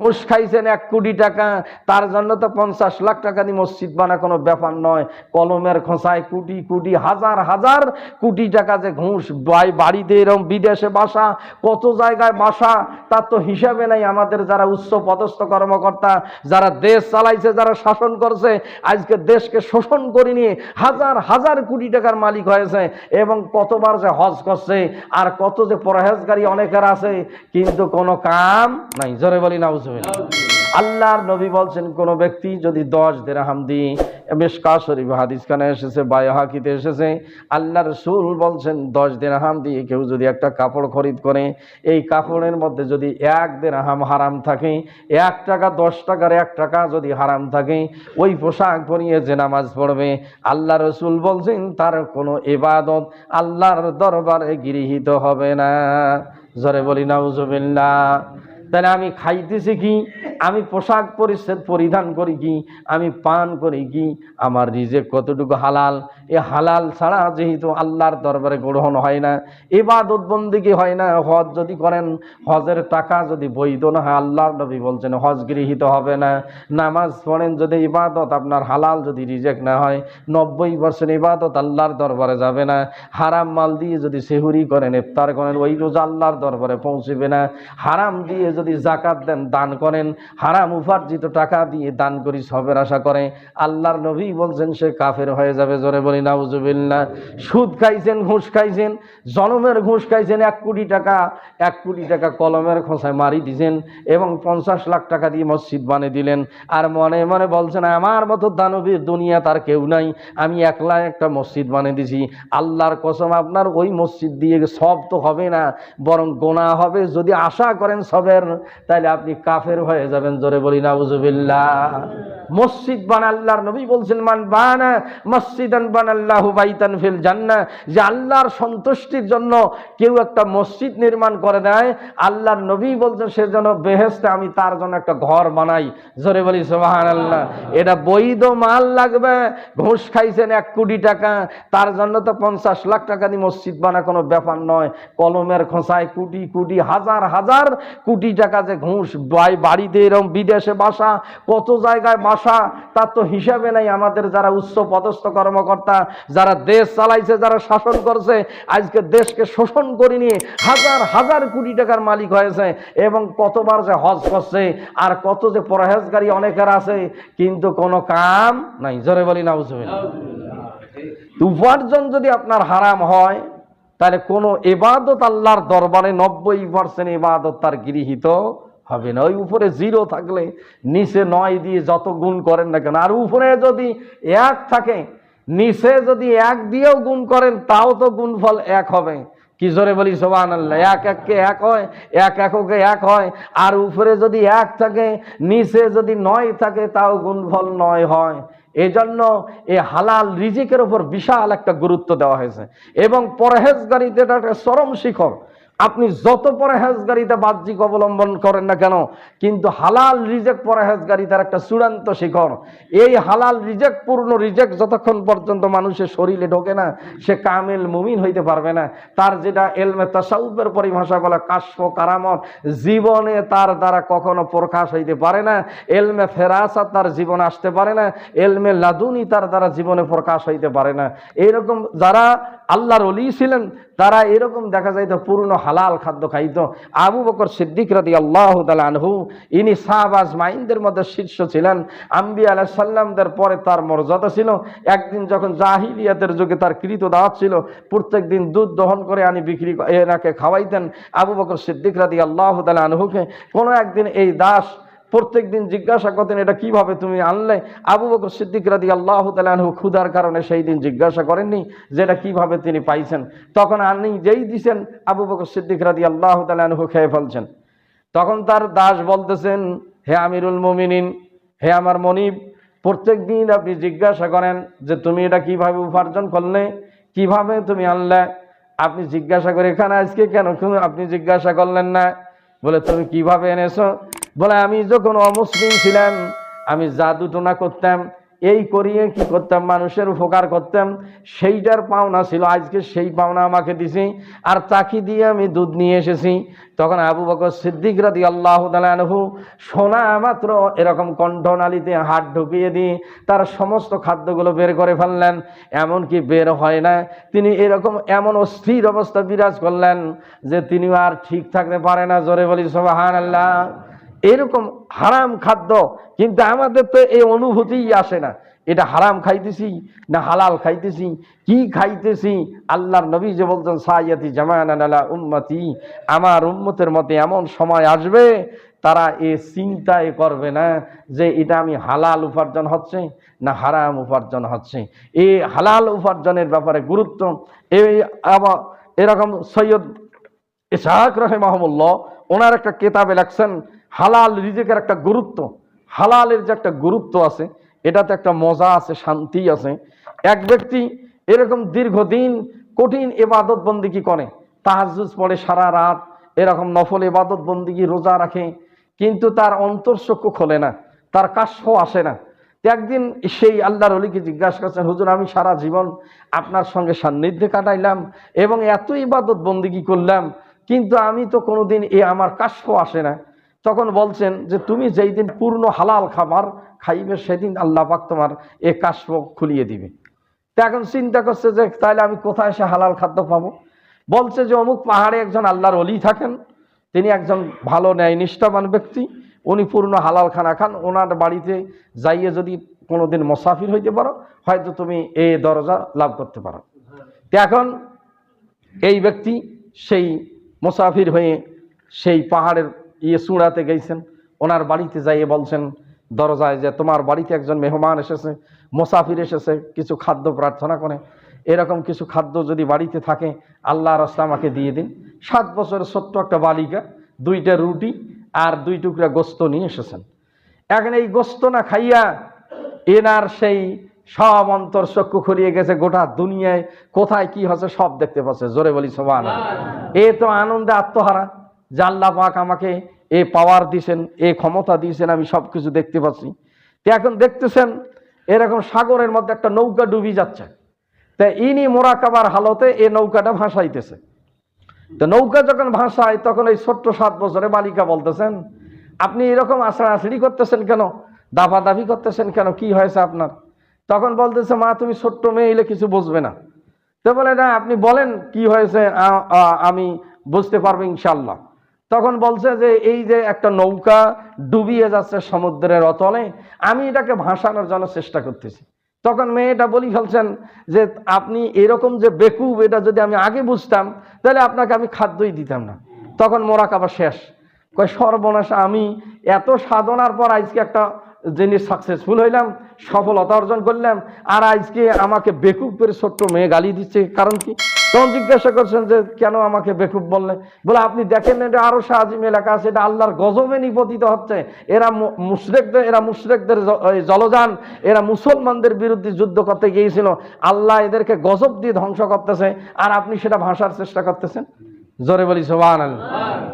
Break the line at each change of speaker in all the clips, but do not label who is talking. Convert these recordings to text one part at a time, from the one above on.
ঘুষ খাইছেন এক কোটি টাকা, তার জন্য তো পঞ্চাশ লাখ টাকা দিয়ে মসজিদ বানা কোনো ব্যাপার নয়। কলমের খোঁচায় কোটি কোটি, হাজার হাজার কোটি টাকা যে ঘুষ বাড়িতে এরকম বিদেশে বাসা, কত জায়গায় বাসা, তার তো হিসাবে নাই আমাদের যারা উচ্চ পদস্থ কর্মকর্তা, যারা দেশ চালাইছে, যারা শাসন করছে, আজকে দেশকে শোষণ করে নিয়ে হাজার হাজার কোটি টাকার মালিক হয়েছে এবং কতবার যে হজ করছে, আর কত যে পরহেজগারী অনেকের আছে, কিন্তু কোনো কাম নাই। জোরে বলি না আল্লাহর নবী বলছেন, কোন ব্যক্তি যদি দশ দেরাহাম দিয়ে মেশকা শরীফ? হাদিস খানে এসেছে, বায়াহাকিতে এসেছে। আল্লাহ রসুল বলছেন, দশ দেরাহাম দিয়ে কেউ যদি একটা কাপড় খরিদ করে, এই কাপড়ের মধ্যে যদি এক দেরাহাম হারাম থাকে, এক টাকা, দশ টাকার এক টাকা যদি হারাম থাকে, ওই পোশাক পরিয়ে যে নামাজ পড়বে, আল্লাহ রসুল বলছেন, তার কোনো এবাদত আল্লাহর দরবারে গৃহীত হবে না। জরে বলি, নাউজুবিল্লাহ। তাহলে আমি খাইতেছি কি? আমি পোশাক পরিধান করি কি? আমি পান করি কি? আমার রিজেক কতটুকু হালাল? এ হালাল ছাড়া যেহেতু আল্লাহর দরবারে গ্রহণ হয় না এবাদত বন্দিকে হয় না? হজ যদি করেন, হজের টাকা যদি বৈধ না হয়, আল্লাহর নবী বলছেন, হজ গৃহীত হবে না। নামাজ পড়েন যদি ইবাদত, আপনার হালাল যদি রিজেক্ট না হয়, নব্বই পার্সেন্ট ইবাদত আল্লাহর দরবারে যাবে না। হারাম মাল দিয়ে যদি সেহুরি করেন, ইফতার করেন, ওই রোজা আল্লাহর দরবারে পৌঁছবে না। হারাম দিয়ে যদি জাকাত দেন, দান করেন হারাম উপার্জিত টাকা দিয়ে দান করি সবের আশা করে। আল্লাহর নবী বলছেন, সে কাফের হয়ে যাবে। জোরে বলি, নাউজুবিল্লাহ। সুদ খাইছেন, ঘুষ খাইছেন, জনমের ঘুষ খাইছেন, এক কোটি টাকা, এক কোটি টাকা কলমের খোঁচায় মারি দিছেন এবং পঞ্চাশ লাখ টাকা দিয়ে মসজিদ বানিয়ে দিলেন। আর মনে মনে বলছেন, আমার মতো দানবীর দুনিয়া তার কেউ নাই। আমি একলা একটা মসজিদ বানিয়ে দিছি। আল্লাহর কসম, আপনার ওই মসজিদ দিয়ে সব তো হবে না, বরং গোনা হবে। যদি আশা করেন সবের তাহলে আপনি কাফের হয়ে যাবেন। জোরে বলি না উজুবিল্লাহ মসজিদ বান আল্লাহর নবী বলছেন, মান বানা মসজিদান বান আল্লাহ বাইতান ফিল জান্না যে আল্লাহর সন্তুষ্টির জন্য কেউ একটা মসজিদ নির্মাণ করে দেয়, আল্লাহর নবী বলছেন, সে যেন বেহেস্তে আমি তার জন্য একটা ঘর বানাই। জোরে বলি সোহান আল্লাহ এটা বৈধ মাল লাগবে, ঘুষ খাইছেন এক কোটি টাকা, তার জন্য তো পঞ্চাশ লাখ টাকা দিয়ে মসজিদ বানা কোনো ব্যাপার নয়। কলমের খোঁচায় কোটি কোটি, হাজার হাজার কোটি টাকা যে ঘুষ বাড়িতে এরকম বিদেশে বাসা, কত জায়গায় বাসা, তার তো হিসাবে নাই আমাদের যারা উচ্চ পদস্থ কর্মকর্তা, যারা দেশ চালাইছে, যারা শাসন করছে, আজকে দেশকে শোষণ করে নিয়ে হাজার হাজার কোটি টাকার মালিক হয়েছে এবং কতবার যে হজ করছে আর কত যে পরহেজগারী অনেকের আছে, কিন্তু কোনো কাম নাই। জোরে বলি না বুঝবে উপার্জন যদি আপনার হারাম হয়, তাহলে কোনো এবাদত আল্লাহর দরবারে নব্বই পার্সেন্ট এবাদত তার গৃহীত হবে না। ওই উপরে জিরো থাকলে, নিচে নয় দিয়ে যত গুণ করেন না কেন? আর উপরে যদি এক থাকে, নিচে যদি এক দিয়েও গুণ করেন, তাও তো গুণফল এক হবে। কি জোরে বলি সোবান আল্লাহ এক এককে এক হয়, এক এককে এক হয়। আর উপরে যদি এক থাকে, নিচে যদি নয় থাকে, তাও গুণফল নয় হয়। এজন্য এ হালাল রিজিকের উপর বিশাল একটা গুরুত্ব দেওয়া হয়েছে। এবং পরহেজগারিতে এটা একটা চরম শিখর। আপনি যত পরহেজগারিতে বাহ্যিক অবলম্বন করেন না কেন, কিন্তু হালাল রিজেক পরহেজগারিতার একটা চূড়ান্ত শিখর। এই হালাল রিজেক, পূর্ণ রিজেক যতক্ষণ পর্যন্ত মানুষের শরীরে ঢোকে না, সে কামেল মুমিন হইতে পারবে না। তার যেটা এলমে তাসাউফের পরিভাষা বলা কাশ্য কারামত, জীবনে তার দ্বারা কখনো প্রকাশ হইতে পারে না। এলমে ফেরাসা তার জীবনে আসতে পারে না। এলমে লাদুনি তার দ্বারা জীবনে প্রকাশ হইতে পারে না। এরকম যারা আল্লাহর অলি ছিলেন, তারা এরকম দেখা যাইতো পূর্ণ হালাল খাদ্য খাইত। আবু বকর সিদ্দিক রাদি আল্লাহ আনহু, ইনি শাহবাজ মাইনদের মধ্যে শীর্ষ ছিলেন। আম্বি আলাহ সাল্লামদের পরে তার মর্যাদা ছিল। একদিন যখন জাহিলিয়াতের যুগে তার কৃত দাওয়াত ছিল, প্রত্যেক দিন দুধ দহন করে আনি বিক্রি এনাকে খাওয়াইতেন। আবু বকর সিদ্দিক রাদি আল্লাহ আনহুকে কোনো একদিন এই দাস প্রত্যেক দিন জিজ্ঞাসা করতেন, এটা কীভাবে তুমি আনলে? আবু বকর সিদ্দিক রাদি আল্লাহ তালু ক্ষুধার কারণে সেই দিন জিজ্ঞাসা করেননি যে এটা কীভাবে তিনি পাইছেন। তখন আনি যেই দিছেন, আবু বকর সিদ্দিক রাদি আল্লাহ তালু খেয়ে ফেলছেন। তখন তার দাস বলতেছেন, হে আমিরুল মমিনিন, হে আমার মনিব প্রত্যেক দিন আপনি জিজ্ঞাসা করেন যে তুমি এটা কীভাবে উপার্জন করলে, কীভাবে তুমি আনলে? আপনি জিজ্ঞাসা করে, এখানে আজকে কেন আপনি জিজ্ঞাসা করলেন না। বলে, তুমি কীভাবে এনেছো? বলে, আমি যখন অমুসলিম ছিলাম, আমি জাদু টোনা করতাম, এই করিয়ে কি করতাম, মানুষের উপকার করতাম, সেইটার পাওনা ছিল, আজকে সেই পাওনা আমাকে দিছি, আর চাকি দিয়ে আমি দুধ নিয়ে এসেছি। তখন আবু বকর সিদ্দিক রাদি আল্লাহ তালহু সোনা মাত্র এরকম কণ্ঠনালীতে হাত ঢুকিয়ে দিয়ে তার সমস্ত খাদ্যগুলো বের করে ফেললেন, এমনকি বের হয় না। তিনি এরকম এমন অস্থির অবস্থা বিরাজ করলেন যে তিনি আর ঠিক থাকতে পারে না। জোরে বলি সোবাহান আল্লাহ এরকম হারাম খাদ্য, কিন্তু আমাদের তো এই অনুভূতিই আসে না। এটা হারাম খাইতেছি না হালাল খাইতেছি? কি খাইতেছি? আল্লাহর নবী যে বলছেন, সাইয়াতি জামায়ানা উম্মতি। আমার উম্মতের মতে এমন সময় আসবে, তারা এ চিন্তায় করবে না যে এটা আমি হালাল উপার্জন হচ্ছে না হারাম উপার্জন হচ্ছে। এ হালাল উপার্জনের ব্যাপারে গুরুত্ব এই এরকম সৈয়দ ইসাহাক রহেমাহমুল্লাহ ওনার একটা কেতাবে লেখছেন হালাল রিজেকের একটা গুরুত্ব। হালালের যে একটা গুরুত্ব আছে, এটাতে একটা মজা আছে, শান্তি আছে। এক ব্যক্তি এরকম দীর্ঘদিন কঠিন এবাদত বন্দিকি করে? তাহাজুজ পড়ে সারা রাত, এরকম নফল এবাদত বন্দিগি রোজা রাখে? কিন্তু তার অন্তর্চক্ষু খোলে না, তার কাশ্য আসে না। একদিন সেই আল্লাহর অলিকে জিজ্ঞাসা করছেন, হুজুর, আমি সারা জীবন আপনার সঙ্গে সান্নিধ্যে কাটাইলাম এবং এত ইবাদত বন্দিগি করলাম? কিন্তু আমি তো কোনোদিন এ আমার কাশ্য আসে না। তখন বলছেন যে, তুমি যেই দিন পূর্ণ হালাল খাবার খাইবে, সেদিন আল্লাহ পাক তোমার এ কাশ্য খুলিয়ে দিবে। তো এখন চিন্তা করছে যে তাহলে আমি কোথায় সে হালাল খাদ্য পাবো? বলছে যে, অমুক পাহাড়ে একজন আল্লাহর অলি থাকেন। তিনি একজন ভালো ন্যায় নিষ্ঠাবান ব্যক্তি। উনি পূর্ণ হালাল খানা খান। ওনার বাড়িতে যাইয়ে যদি কোনোদিন মোসাফির হইতে পারো, হয়তো তুমি এই দরজা লাভ করতে পারো। তো এখন এই ব্যক্তি সেই মুসাফির হয়ে সেই পাহাড়ের ইয়ে চূড়াতে গেছেন। ওনার বাড়িতে যাইয়ে বলছেন, দরজায় যে তোমার বাড়িতে একজন মেহমান এসেছে, মুসাফির এসেছে, কিছু খাদ্য প্রার্থনা করে। এরকম কিছু খাদ্য যদি বাড়িতে থাকে, আল্লাহ রাস্তা আমাকে দিয়ে দিন। সাত বছরের ছোট্ট একটা বালিকা, দুইটা রুটি আর দুই টুকরা গোস্ত নিয়ে এসেছেন। এখন এই গোস্ত না খাইয়া এনার সেই সব অন্তর চক্ষু খুলিয়ে গেছে, গোটা দুনিয়ায়। কোথায় কি হচ্ছে সব দেখতে পাচ্ছে। জোরে বলি সবান এ তো আনন্দে আত্মহারা। জাল্লা পাক আমাকে এ পাওয়ার দিয়েছেন, এ ক্ষমতা দিয়েছেন, আমি সব কিছু দেখতে পাচ্ছি। তো এখন দেখতেছেন, এরকম সাগরের মধ্যে একটা নৌকা ডুবি যাচ্ছে। তা ইনি মোরাকাবার হালতে এ নৌকাটা ভাসাইতেছে। তো নৌকা যখন ভাসায়, তখন এই ছোট্ট সাত বছরে বালিকা বলতেছেন, আপনি এরকম আশড়াআশড়ি করতেছেন কেন? দাফাদাফি করতেছেন কেন? কি হয়েছে আপনার? তখন বলতেছে, মা, তুমি ছোট্ট মেয়ে এলে কিছু বুঝবে না। তো বলে, না, আপনি বলেন কি হয়েছে আমি বুঝতে পারব ইনশাল্লাহ তখন বলছে যে, এই যে একটা নৌকা ডুবিয়ে যাচ্ছে সমুদ্রের অতলে, আমি এটাকে ভাসানোর জন্য চেষ্টা করতেছি। তখন মেয়েটা বলি ফেলছেন যে, আপনি এরকম যে বেকুব, এটা যদি আমি আগে বুঝতাম, তাহলে আপনাকে আমি খাদ্যই দিতাম না। তখন মোরাকাবা শেষ। কয়, সর্বনাশ, আমি এত সাধনার পর আজকে একটা জিনিস সাকসেসফুল হইলাম, সফলতা অর্জন করলাম, আর আজকে আমাকে বেকুব করে ছোট্ট মেয়ে গালি দিচ্ছে, কারণ কি? তখন জিজ্ঞাসা করছেন যে, কেন আমাকে বেকুব বললে? বলে, আপনি দেখেন এটা আরও সাহায্য এলাকা আছে, এটা আল্লাহর গজবে নিপতিত হচ্ছে। এরা মুশরেকদের এরা মুশরেকদের জলযান, এরা মুসলমানদের বিরুদ্ধে যুদ্ধ করতে গিয়েছিল। আল্লাহ এদেরকে গজব দিয়ে ধ্বংস করতেছে, আর আপনি সেটা ভাষার চেষ্টা করতেছেন? জোরে বলি সোবান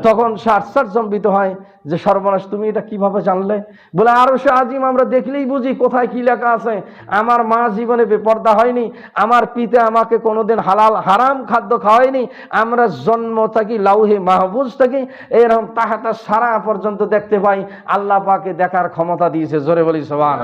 তখন সে আশ্চর্যম্বিত হয় যে, সর্বনাশ, তুমি এটা কীভাবে জানলে? বলে, আরও সে আজিম, আমরা দেখলেই বুঝি কোথায় কি লেখা আছে। আমার মা জীবনে বেপর্দা হয়নি, আমার পিতা আমাকে কোনোদিন হালাল, হারাম খাদ্য খাওয়ায়নি। আমরা জন্ম থাকি লাউহে মাহবুজ থাকি, এরকম তাহাটা সারা পর্যন্ত দেখতে পাই। আল্লাহ পাকে দেখার ক্ষমতা দিয়েছে, জোরে বলি সোবান